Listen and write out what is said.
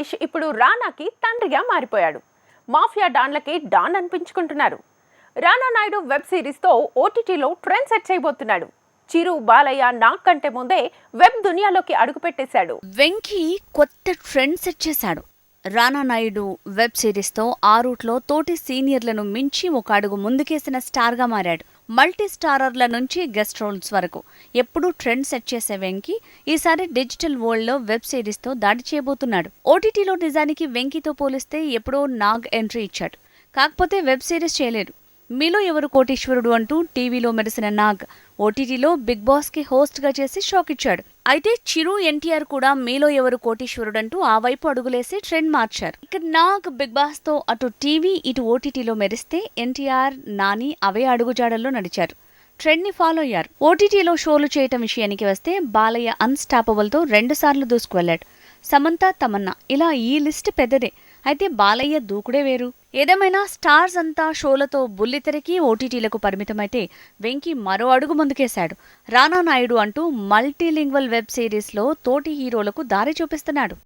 కోటీష్ ఇప్పుడు రానాకి తండ్రిగా మారిపోయాడు. మాఫియా డాన్లకి డాన్ అనిపించుకుంటున్నారు. రానా నాయుడు వెబ్ సిరీస్తో ఓటీటీలో ట్రెండ్ సెట్ చేయబోతున్నాడు. చిరు బాలయ్య నాగ్ కంటే ముందే వెబ్ దునియాలోకి అడుగుపెట్టేశాడు. వెంకీ కొత్త ట్రెండ్ సెట్ చేశాడు. రానా నాయుడు వెబ్ సిరీస్తో ఆ రూట్లో తోటి సీనియర్లను మించి ఒక అడుగు ముందుకేసిన స్టార్గా మారాడు. మల్టీ స్టారర్ల నుంచి గెస్ట్ రోల్స్ వరకు. ఎప్పుడూ ట్రెండ్ సెట్ చేసే వెంకీ ఈసారి డిజిటల్ వరల్డ్లో వెబ్ సిరీస్తో దాడి చేయబోతున్నాడు. ఓటీటీలో నిజానికి వెంకీతో పోలిస్తే ఎప్పుడో నాగ్ ఎంట్రీ ఇచ్చాడు. కాకపోతే వెబ్ సిరీస్ చేయలేదు మీలో ఎవరు కోటీశ్వరుడు అంటూ టీవీలో మెరిసిన నాగ్ ఓటీటీలో బిగ్ బాస్కి హోస్ట్గా చేసి షాక్ ఇచ్చాడు. అయితే చిరు ఎన్టీఆర్ కూడా మీలో ఎవరు కోటీశ్వరుడంటూ ఆ వైపు అడుగులేసి ట్రెండ్ మార్చారు. ఇక నాగ్ బిగ్ బాస్తో అటు టీవీ ఇటు ఓటీటీలో మెరిస్తే ఎన్టీఆర్ నాని అవే అడుగుజాడల్లో నడిచారు. ట్రెండ్ని ఫాలో అయ్యారు. ఓటీటీలో షోలు చేయటం విషయానికి వస్తే బాలయ్య అన్స్టాపబుల్తో రెండు సార్లు దూసుకువెళ్ళాడు సమంత తమన్నా. ఇలా ఈ లిస్ట్ పెద్దదే. అయితే బాలయ్య దూకుడే వేరు. ఏదేమైనా స్టార్స్ అంతా షోలతో బుల్లితెరకి ఓటీటీలకు పరిమితమైతే వెంకీ మరో అడుగు ముందుకేశాడు. రానా నాయుడు అంటూ మల్టీలింగ్వల్ వెబ్ సిరీస్లో తోటి హీరోలకు దారి చూపిస్తున్నాడు.